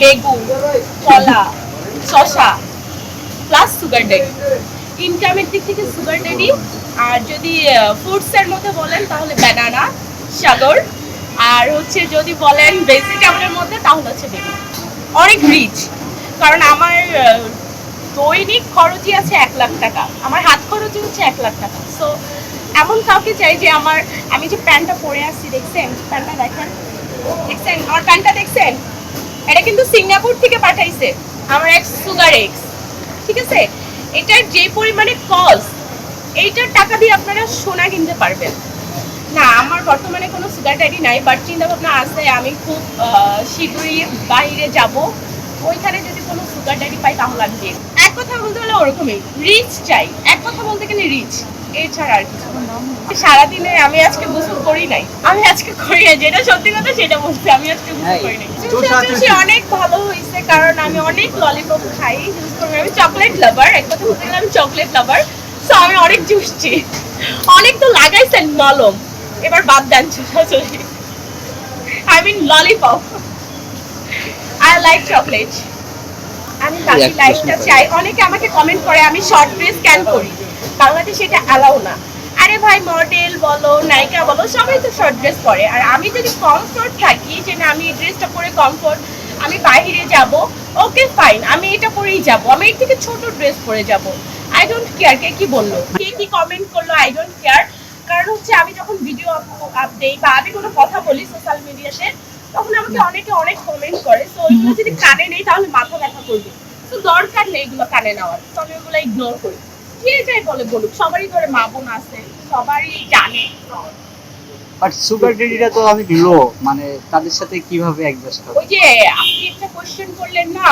বেগুন, কলা শশা প্লাস সুগার ডেডি ইনকামের দিক থেকে সুগার ডেডি আর যদি ফ্রুটসের মধ্যে বলেন, তাহলে ব্যানানা সাগর। আর হচ্ছে যদি বলেন ভেজিটেবলের মধ্যে, তাহলে হচ্ছে বেগুন। অনেক রিচ কারণ আমার দৈনিক খরচই আছে এক লাখ টাকা। আমার হাত খরচই হচ্ছে এক লাখ টাকা। সো এমন কাউকে চাই যে আমার, আমি যে প্যান্টটা পরে আসছি, দেখছেন? প্যান্টটা দেখেন? দেখছেন? আমার প্যান্টটা দেখছেন? এটা কিন্তু সিঙ্গাপুর থেকে পাঠাইছে আমার এক সুগার এক্স ঠিক আছে? এটার যে পরিমাণে কস্ট এইটার টাকা দিয়ে আপনারা সোনা কিনতে পারবেন। না, আমার বর্তমানে কোনো সুগার ড্যাডি নাই বাট চিন্তা ভাবনা আছে, আমি খুব শীঘ্রই বাইরে যাব। ওইখানে যদি কোনো সুগার ড্যাডি পাই, তাহলে আমি দিয়ে এক কথা বলতে হলে ওরকমই। রিচ চাই। এক কথা বলতে গেলে রিচ এছাড়া আর কিছু। সারাদিনে আমি আজকে গোসল করি নাই। আমি আজকে করি নাই। যেটা সত্যি কথা সেটা বলছি। আমি আজকে গোসল হ্যাঁ, করি নাই। চুষা। অনেক ভালো হয়েছে কারণ আমি অনেক ললিপপ খাই। জুস করি আমি চকলেট লাভার এক কথা বলতে আমি চকলেট লাভার সো আমি অনেক চুষছি। অনেক তো লাগাইছেন মলম এবার বাদ দেন চুষাচুষি I mean lollipop I like chocolate আমি প্রশ্ন লাইফটা। চাই। অনেকে আমাকে কমেন্ট করে আমি শর্ট ড্রেস ক্যান করি? বাংলাদেশে এটা অ্যালাউ না। আরে ভাই মডেল বলো নায়িকা বলো, সবাই তো শর্ট ড্রেস পরে। আর আমি যদি কমফোর্ট থাকি, যে না, আমি এই ড্রেসটা পরে কমফোর্ট আমি বাইরে যাব ওকে ফাইন আমি এটা পরেই যাব। আমি এর থেকে ছোট ড্রেস পরে যাব। আই ডোন্ট কেয়ার কে কি বলল? কে কি কমেন্ট করল আই ডোন্ট কেয়ার কারণ হচ্ছে, আমি যখন ভিডিও আপ দেই বা আমি কোনো কথা বলি সোশ্যাল মিডিয়াতে তখন আমাকে অনেকে অনেক কমেন্ট করে। তো ওইগুলো যদি কানে নেই, তাহলে মাথা ব্যথা করবে। তো দরকার নেই এগুলো কানে নেওয়ার। তো আমি ওগুলো ইগনোর করি। যে যাই বলে বলুক সবারই ধরে মা বোন আছে সবারই জানে। বাট সুগার ডেডিটা তো অনেক লো মানে তাদের সাথে কীভাবে অ্যাডজাস্ট হবে ওই যে আপনি একটা কোশ্চেন করলেন না